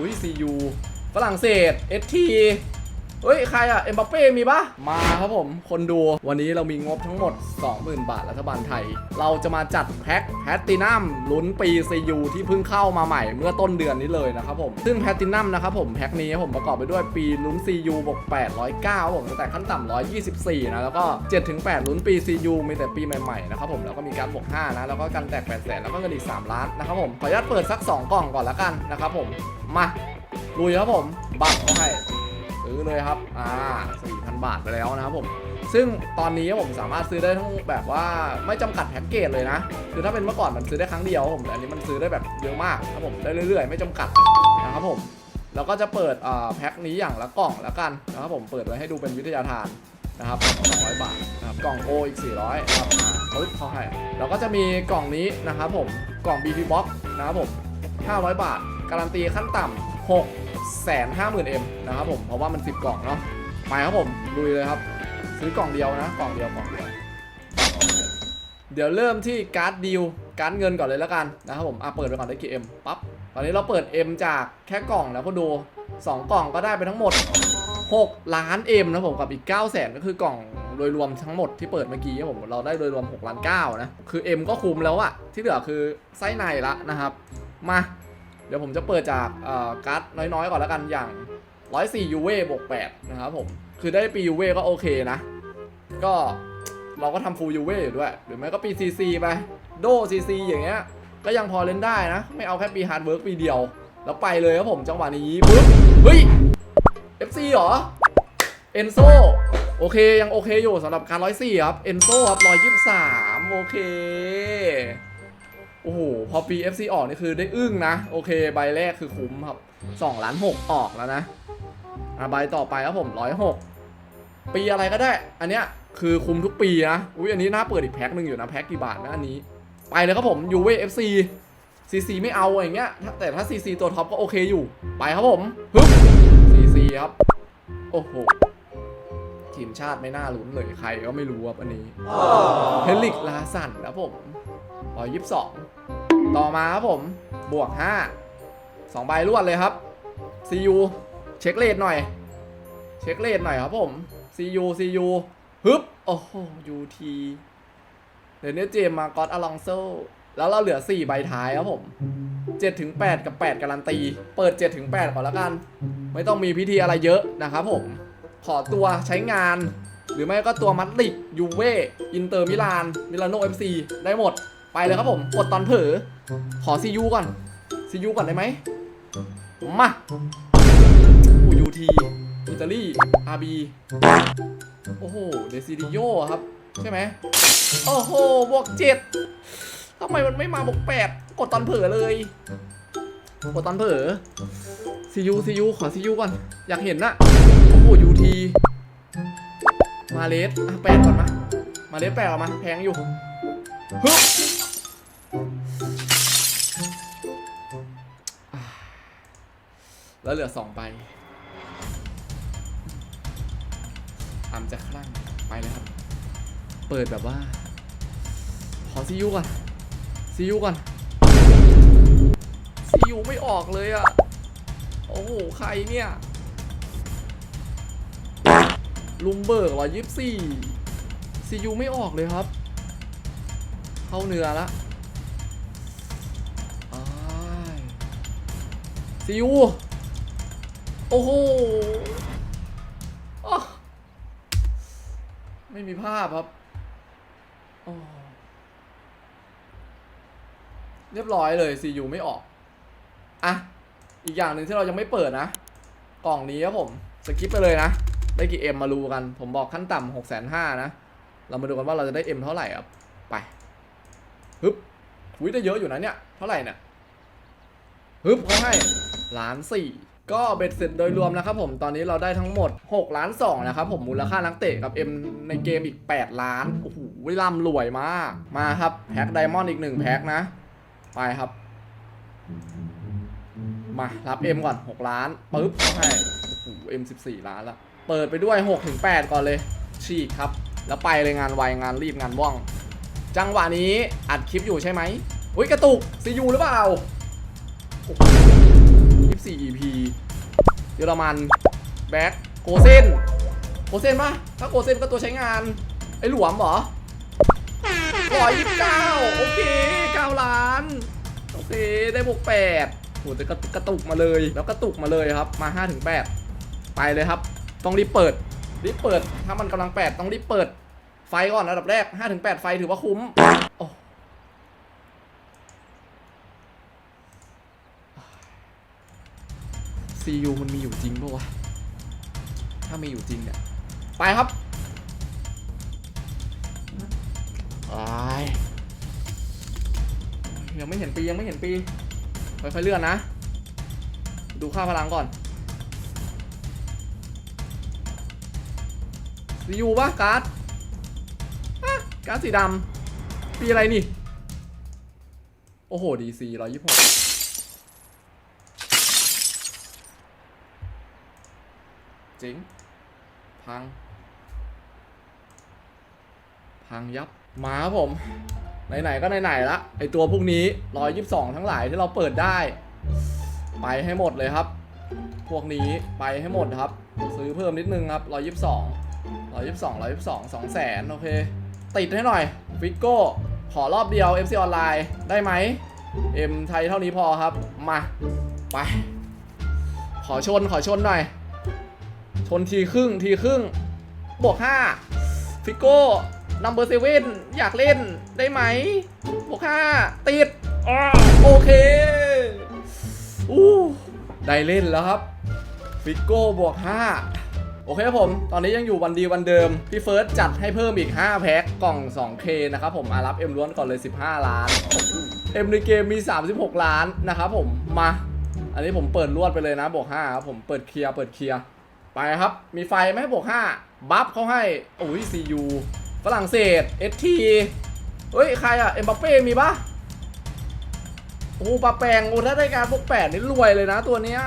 อุ้ยซียูฝรั่งเศสเอสที เฮ้ย ใครอะเอ็มบัปเป้มีปะมาครับผม คนดูวันนี้เรามีงบทั้งหมด 20,000 บาทรัฐบาลไทย เราจะมาจัดแพ็คแพตตินัมลุ้นปีซียูที่เพิ่งเข้ามาใหม่เมื่อต้นเดือนนี้เลยนะครับผม ซึ่งแพตตินัมนะครับผมแพ็คนี้ผมประกอบไปด้วยปีลุ้น CU บวก809ครับผมแต่ขั้นต่ำ124นะแล้วก็7-8ลุ้นปี CU มีแต่ปีใหม่ๆนะครับผมแล้วก็มีการบวก5นะแล้วก็การแตก8แสนแล้วก็เงินอีก3ล้านนะครับผมขออนุญาตเปิดสัก 2 กล่องก่อนละกันนะครับผมมาลุยครับผมบัตรเขาให้ เลยครับ อ่า 4,000 บาทไปแล้วนะครับผม ซึ่งตอนนี้ผมสามารถซื้อได้ทั้งแบบว่าไม่จำกัดแพ็กเกจเลยนะ คือถ้าเป็นเมื่อก่อนมันซื้อได้ครั้งเดียวผม แต่อันนี้มันซื้อได้แบบเยอะมากครับผม ได้เรื่อยๆ ไม่จำกัดนะครับผม แล้วก็จะเปิดอ่าแพ็คนี้อย่างละกล่องละกันนะครับผม เปิดไว้ให้ดูเป็นวิทยาทานนะครับ200 บาทนะครับ กล่องโออีก 400ครับอ่าเขาเขาให้แล้วก็จะมีกล่องนี้นะครับผม กล่อง BP Box นะครับผม 500 บาท การันตีขั้นต่ำ6 แสนห้าหมื่นเอ็มนะครับผม เพราะว่ามัน10กล่องเนาะไปครับผมลุยเลยครับ ซื้อกล่องเดียวนะ กล่องเดียวกล่องเดียว เดี๋ยวเริ่มที่การ์ดดีลการ์ดเงินก่อนเลยแล้วกันนะครับผม อะเปิดไปก่อนได้กี่เอ็มปั๊บ ตอนนี้เราเปิด M จากแค่กล่องแล้วก็ดู 2 กล่องก็ได้ไปทั้งหมด 6 ล้าน M นะผมกับอีก 9 0 0 0 0ก็คือกล่องโดยรวมทั้งหมดที่เปิดเมื่อกี้ผมเราได้โดยรวม6ล้าน9นะ คือ M ก็คุมแล้วอะที่เหลือคือไส้ในละนะครับ มา เดี๋ยวผมจะเปิดจากการ์ดน้อยๆ ก่อนแล้วกันอย่าง 104ยูเว่บวก8นะครับผม คือได้ปียูเว่ก็โอเคนะ ก็เราก็ทำฟูลยูเว่อยู่ด้วย หรือไม่ก็ปีซีซีไป โดซีซีอย่างเงี้ย ก็ยังพอเล่นได้นะ ไม่เอาแค่ปีฮาร์ดเวิร์กปีเดียว แล้วไปเลยครับผมจังหวะนี้ปึ๊บเฮ้ย FC เหรอเอนโซโอเค ยังโอเคอยู่สำหรับการร้อยสี่ครับเอนโซครับร้อยยี่สิบสามโอเค อ้โห พอปี FC ออกนี่คือได้อึ้งนะ โอเค ใบแรกคือคุ้มครับ2ล้าน6ออกแล้วนะอะใบต่อไปครับผม106 ปีอะไรก็ได้ อันเนี้ยคือคุ้มทุกปีนะ อุ้ยอันนี้น่าเปิดอีกแพ็คหนึ่งอยู่นะ แพ็คกี่บาทนะอันนี้ ไปเลยครับผมยูเว่ FC CC ไม่เอาอย่างเงี้ย แต่ถ้า CC ตัวท็อปก็โอเคอยู่ ไปครับผมฮึบ CC ครับ โอ้โห ทีมชาติไม่น่าลุ้นเลย ใครก็ไม่รู้ครับอันนี้ เฮลิกลาสันครับผมร้อยยี่สิบสอง ต่อมาครับผม บวกห้าสองใบรวดเลยครับ CU เช็คเลทหน่อย เช็คเลทหน่อยครับผม CU CU ฮึบ โอ้โห UT เดี๋ยวนี้เจมมากอตอลองโซแล้วเราเหลือ 4 ใบท้ายครับผม 7 ถึง 8 กับ 8 การันตี เปิด 7 ถึง 8 ก่อนแล้วกัน ไม่ต้องมีพิธีอะไรเยอะนะครับผม ขอตัวใช้งาน หรือไม่ก็ตัวมัดลิกยูเว่อินเตอร์มิลาน มิลานโนเอฟซีได้หมด ไปเลยครับผมกดตอนเผลอขอซียูก่อนซียูก่อนได้ไหมมาอูยูทีอิตาลีอาร์บีโอ้โหเดซิดิโยครับ ใช่ไหมโอ้โหบวกเจ็ดทำไมมันไม่มาบวกแปดกดตอนเผลอเลยกดตอนเผลอซียูซียูขอซียูก่อน อยากเห็นนะโอ้โหยูทีมาเลสอะแปดก่อนมา มาเลสแปดออกมา แพงอยู่ฮึ แล้วเหลือสองใบอามจะคลั่งไปเลยครับ เปิดแบบว่า ขอซียูก่อนซียูก่อนซียูไม่ออกเลยอะโอ้โห ใครเนี่ย ลุมเบิร์กร้อยยี่สี่ซียูไม่ออกเลยครับ เข้าเนื้อละซียู โอ้โหอ๊ะไม่มีภาพครับโอ้เรียบร้อยเลยซียูไม่ออก อะ อีกอย่างหนึ่งที่เรายังไม่เปิดนะ กล่องนี้ครับผม สกิปไปเลยนะ ได้กี่เอ็มมาดูกัน ผมบอกขั้นต่ำหกแสนห้านะ เรามาดูกันว่าเราจะได้เอ็มเท่าไหร่ครับ ไป ฮึบวิได้เยอะอยู่นะเนี่ย เท่าไหร่เนี่ย ฮึบเขาให้ล้านสี่ ก็เบ็ดเสร็จโดยรวมนะครับผมตอนนี้เราได้ทั้งหมด6ล้าน2นะครับผมมูลค่านักเตะกับ M ในเกมอีก 8 ล้าน โอ้โหร่ำรวยมาก มาครับ แพ็คไดมอนด์อีก 1 แพ็คนะ ไปครับ มารับ M ก่อน 6 ล้านปึ๊บเขาให้โอ้โห M 14 ล้านละเปิดไปด้วย6ถึง8ก่อนเลย ฉีกครับ แล้วไปเลยงานไวงานรีบงานว่อง จังหวะนี้อัดคลิปอยู่ใช่ไหมอุ้ยกระตุกซียูหรือเปล่าโอ้โห 24 EP เยอรมันแบ็คโกเซนโกเซนปะถ้าโกเซนก็ตัวใช้งาน ไอ้หลวมเหรอร้อยยี่สิบเก้าโอเคเก้าล้านโอเคได้บวกแปดโหแต่กระกระตุกมาเลยแล้วกระตุกมาเลยครับมา5้าถึงแปดไปเลยครับ ต้องรีบเปิดรีบเปิดถ้ามันกำลังแปดต้องรีบเปิดไฟก่อนอันดับแรก5้าถึงแปดไฟถือว่าคุ้มโอ้ ซียูมันมีอยู่จริงปะวะ ถ้ามีอยู่จริงเนี่ย ไปครับไปยังไม่เห็นปียังไม่เห็นปีค่อยๆเลื่อนนะ ดูค่าพลังก่อนซียูปะการ์ดการ์ดสีดำปีอะไรนี่ โอ้โหดีซีร้อยยี่สิบหก เจ๋ง พัง พังยับ มาครับผม ไหน ๆ ก็ไหน ๆ ละ ไอตัวพวกนี้122ทั้งหลายที่เราเปิดได้ ไปให้หมดเลยครับ พวกนี้ไปให้หมดครับ ซื้อเพิ่มนิดนึงครับ122 122 122 2แสนโอเค ติดให้หน่อย ฟิกโก้ ขอรอบเดียว FC ออนไลน์ได้ไหมเอ็มไทยเท่านี้พอครับ มา ไป ขอชน ขอชนหน่อย ชนทีครึ่งทีครึ่งบวก5ฟิกโก้นัมเบอร์เซเว่นอยากเล่นได้ไหมบวก5ติดอโอเคอู้ได้เล่นแล้วครับฟิกโก้บวก5โอเคครับผม ตอนนี้ยังอยู่วันดีวันเดิม พี่เฟิร์สจัดให้เพิ่มอีก 5 แพ็คกล่อง 2K นะครับผมอารับเอ็มล้วนก่อนเลย 15 ล้าน เอ็มในเกมมี 36 ล้านนะครับผม มา อันนี้ผมเปิดรวดไปเลยนะบวก5ครับผมเปิดเคลียร์เปิดเคลียร์ ไปครับ มีไฟไหมบวก5บัฟเขาให้โอ้ยซียูฝรั่งเศสเอสทีเฮ้ย ใครอะเอ็มบัปเป้มีปะโอ้โหปลาแปลงโอ้ถ้าได้การบวก8นี่รวยเลยนะตัวเนี้ย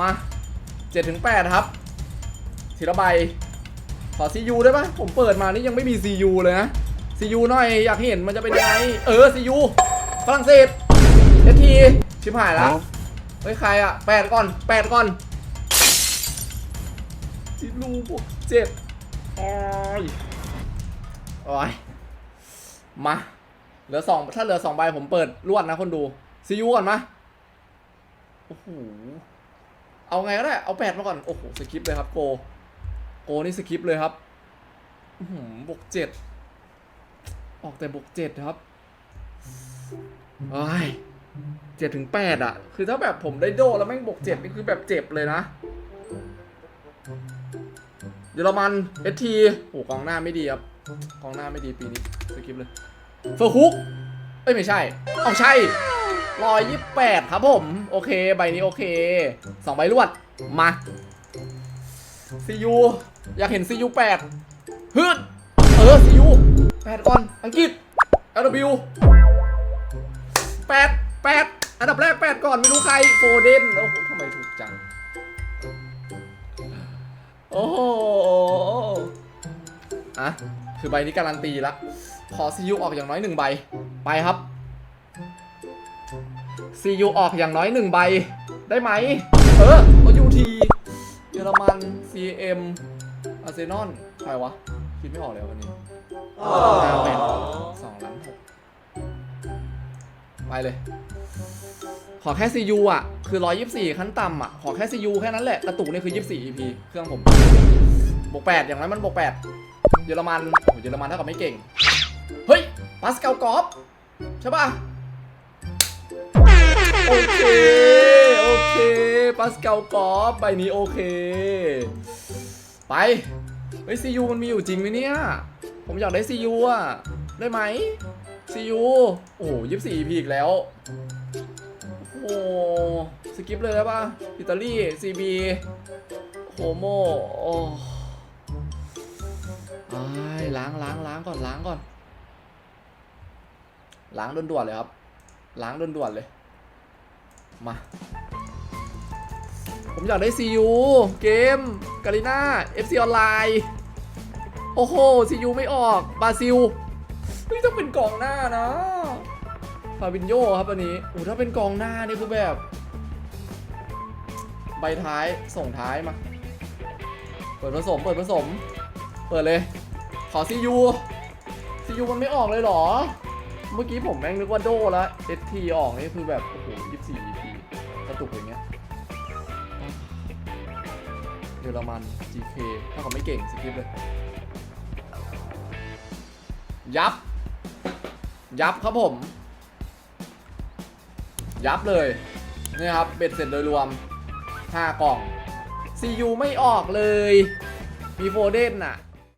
มา7ถึง8ครับทีละใบขอซียูได้ปะผมเปิดมานี่ยังไม่มีซียูเลยนะซียูหน่อยอยากเห็นมันจะเป็นยังไง เออซียูฝรั่งเศสเอสทีชิบหายแล้วเฮ้ยใครอะแปดก่อนแปดก่อน จิลูบวกเจ็ดโอ้ยโอ้ยมาเหลือสองถ้าเหลือสองใบผมเปิดรวดนะคนดูซียูก่อนมาโอ้โหเอาไงก็ได้ เอาแปดมาก่อน โอ้โหสกิปเลยครับโก โกนี่สกิปเลยครับหือบวกเจ็ดออกแต่บวกเจ็ดครับไอ้ยเจ็ดถึงแปดอะ คือถ้าแบบผมได้โดแล้วแม่งบวกเจ็ดนี่คือแบบเจ็บเลยนะ เยอรมันเอทีโอ้กองหน้าไม่ดีครับกองหน้าไม่ดีปีนี้สกิปเลยเฟอร์ฮุกเอ้ยไม่ใช่เอาใช่ร้อยยี่แปดครับผม โอเค ใบนี้โอเคสองใบรวด มาซียูอยากเห็นซียูแปดฮึดเออซียูแปดก่อน อังกฤษ LW แปดแปดอันดับแรกแปดก่อน ไม่รู้ใครโฟเดนโอ้โห โอ้โหอะคือใบนี้การันตีละขอซียูออกอย่างน้อยหนึ่งใบ ไปครับซียูออกอย่างน้อยหนึ่งใบ ได้ไหม เออเอยูทีเยอรมัน CM อาร์เซนอลใครวะ คิดไม่ออกเลยวันนี้ห้าแปดสองล้านหกไปเลย ขอแค่ CU อะ คือ 124 ขั้นต่ำอะ ขอแค่ CU แค่นั้นแหละ กระตุกนี่คือ 24 EP เครื่องผมบวก8อย่างนั้นมันบวก8เยอรมันโอ้เยอรมันเท่ากับไม่เก่ง เฮ้ยปาสเกลกอฟใช่ป่ะ โอเค โอเคปาสเกลกอฟใบนี้โอเค ไปเฮ้ย CU มันมีอยู่จริงไหมเนี่ย ผมอยากได้ CU อะ ได้ไหม CU โอ้โห24 EP อีกแล้ว โอ้สกิปเลยได้ปะอิตาลี CB โฮโมโอ้อ้ายล้างล้างล้างก่อนล้างก่อน ล้างด่วนๆเลยครับ ล้างด่วนๆเลย มา ผมอยากได้ CU เกมกาลิน่า FC ออนไลน์โอ้โห CU ไม่ออกบราซิลเฮ้ยต้องเป็นกล่องหน้านะ ฟาบินโยครับอันนี้โอ้ถ้าเป็นกองหน้านี่คือแบบ ใบท้ายส่งท้ายมา เปิดผสม เปิดผสม เปิดเลย ขอซียูซียูมันไม่ออกเลยเหรอ เมื่อกี้ผมแม่งนึกว่าโดแล้วเอทีออกนี่คือแบบ โอ้โหยี่สี่ปีกระตุกอย่างเงี้ยเยอรมัน GK ถ้าเขาไม่เก่งสกิปเลย ยับ ยับครับผม ยับเลยนี่ครับเบ็ดเสร็จโดยรวม 5 กล่อง CU ไม่ออกเลย มีโฟเดนน่ะ